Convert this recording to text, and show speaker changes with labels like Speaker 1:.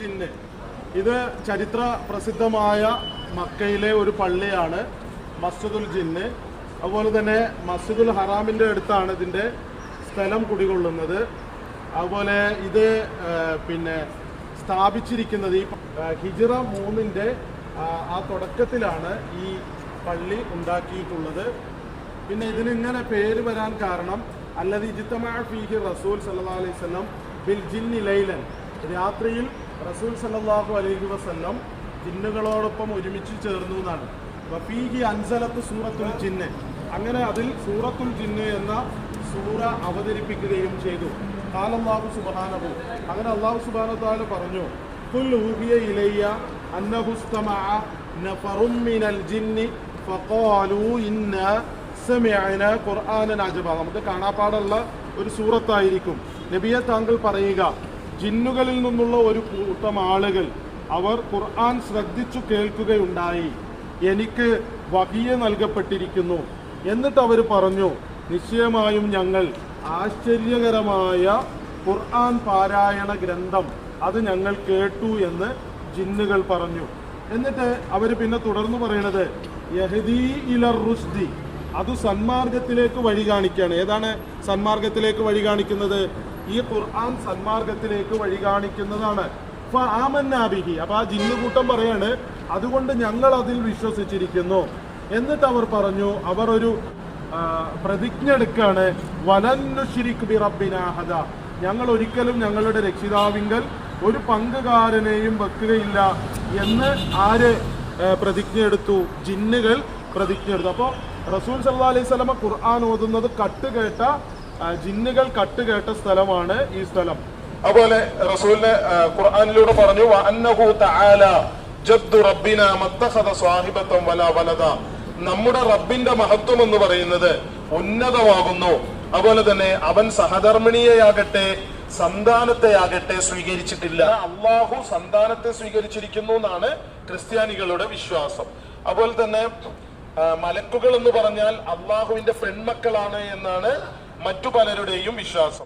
Speaker 1: ജിന്ന്. ഇത് ചരിത്ര പ്രസിദ്ധമായ മക്കയിലെ ഒരു പള്ളിയാണ് മസ്ജിദുൽ ജിന്ന്. അതുപോലെ തന്നെ മസ്ജിദുൽ ഹറാമിന്റെ അടുത്താണ് ഇതിന്റെ സ്ഥലം കുടികൊള്ളുന്നത്. അതുപോലെ ഇത് പിന്നെ സ്ഥാപിച്ചിരിക്കുന്നത് ഈ ഹിജിറ മൂന്നിന്റെ ആ, തുടക്കത്തിലാണ് ഈ പള്ളി ഉണ്ടാക്കിയിട്ടുള്ളത്. പിന്നെ ഇതിനിങ്ങനെ പേര് വരാൻ കാരണം അല്ലത് ഇജിത്തമാ ഫീഹി റസൂൽ സല്ലാ അലൈഹി വസല്ലം ബിൽ ജിന്നി ലൈലൻ. രാത്രിയിൽ റസൂൽ സല്ലാഹു അലൈഹി വസ്ല്ലം ജിന്നുകളോടൊപ്പം ഒരുമിച്ച് ചേർന്നു എന്നാണ്. വഫീഹി അൻസലത്ത് സൂറത്തുൽ ജിന്ന്. അങ്ങനെ അതിൽ സൂറത്തുൽ ജിന്ന് എന്ന സൂറ അവതരിപ്പിക്കുകയും ചെയ്തു. കാലല്ലാഹു സുബ്ഹാനഹു. അങ്ങനെ അള്ളാഹു സുബാനത്താൽ പറഞ്ഞു ജിന്നി ഫഖാലു നമുക്ക് കാണാപ്പാടുള്ള ഒരു സൂറത്തായിരിക്കും. നബിയെ താങ്കൾ പറയുക ജിന്നുകളിൽ നിന്നുള്ള ഒരു കൂട്ടം ആളുകൾ അവർ ഖുർആൻ ശ്രദ്ധിച്ചു കേൾക്കുകയുണ്ടായി. എനിക്ക് വഹിയ നൽകപ്പെട്ടിരിക്കുന്നു. എന്നിട്ട് അവർ പറഞ്ഞു നിശ്ചയമായും ഞങ്ങൾ ആശ്ചര്യകരമായ ഖുർആൻ പാരായണ ഗ്രന്ഥം അത് ഞങ്ങൾ കേട്ടു എന്ന് ജിന്നുകൾ പറഞ്ഞു. എന്നിട്ട് അവർ പിന്നെ തുടർന്ന് പറയണത് യഹദീ ഇലർ അത് സന്മാർഗത്തിലേക്ക് വഴി കാണിക്കുകയാണ്. ഏതാണ് സന്മാർഗത്തിലേക്ക് വഴി കാണിക്കുന്നത്? ഈ ഖുർആൻ സന്മാർഗത്തിലേക്ക് വഴി കാണിക്കുന്നതാണ് ആമന്നാബിഹി അപ്പൊ ആ ജിന്നുകൂട്ടം പറയാണ് അതുകൊണ്ട് ഞങ്ങൾ അതിൽ വിശ്വസിച്ചിരിക്കുന്നു. എന്നിട്ട് അവർ പറഞ്ഞു അവർ ഒരു പ്രതിജ്ഞ എടുക്കാണ്. വലന്നുഷിരിക് ബി റബ്ബിനാ അഹദ ഞങ്ങൾ ഒരിക്കലും ഞങ്ങളുടെ രക്ഷിതാവിങ്കൽ ഒരു പങ്കുകാരനെയും വെക്കുകയില്ല എന്ന് ആര് പ്രതിജ്ഞ എടുത്തു? ജിന്നുകൾ പ്രതിജ്ഞ എടുത്തു. അപ്പോൾ റസൂൽ സല്ലാ അലൈഹി സ്വലമ ഖുർആൻ ഓതുന്നത് കട്ടുകേട്ട ആ, ജിന്നുകൾ കട്ടുകേട്ട സ്ഥലമാണ് ഈ സ്ഥലം. അതുപോലെ റസൂലിനെ ഖുർആാനിലൂടെ പറഞ്ഞു തആല ജദ്ദു വലാ നമ്മുടെ റബ്ബിന്റെ മഹത്വം എന്ന് പറയുന്നത് ഉന്നതമാകുന്നു. അതുപോലെ തന്നെ അവൻ സഹധർമ്മിണിയെയാകട്ടെ സന്താനത്തെയാകട്ടെ സ്വീകരിച്ചിട്ടില്ല. അള്ളാഹു സന്താനത്തെ സ്വീകരിച്ചിരിക്കുന്നു എന്നാണ് ക്രിസ്ത്യാനികളുടെ വിശ്വാസം. അതുപോലെ തന്നെ മലക്കുകൾ എന്ന് പറഞ്ഞാൽ അള്ളാഹുവിന്റെ പെൺമക്കളാണ് എന്നാണ് മറ്റു പലരുടെയും വിശ്വാസം.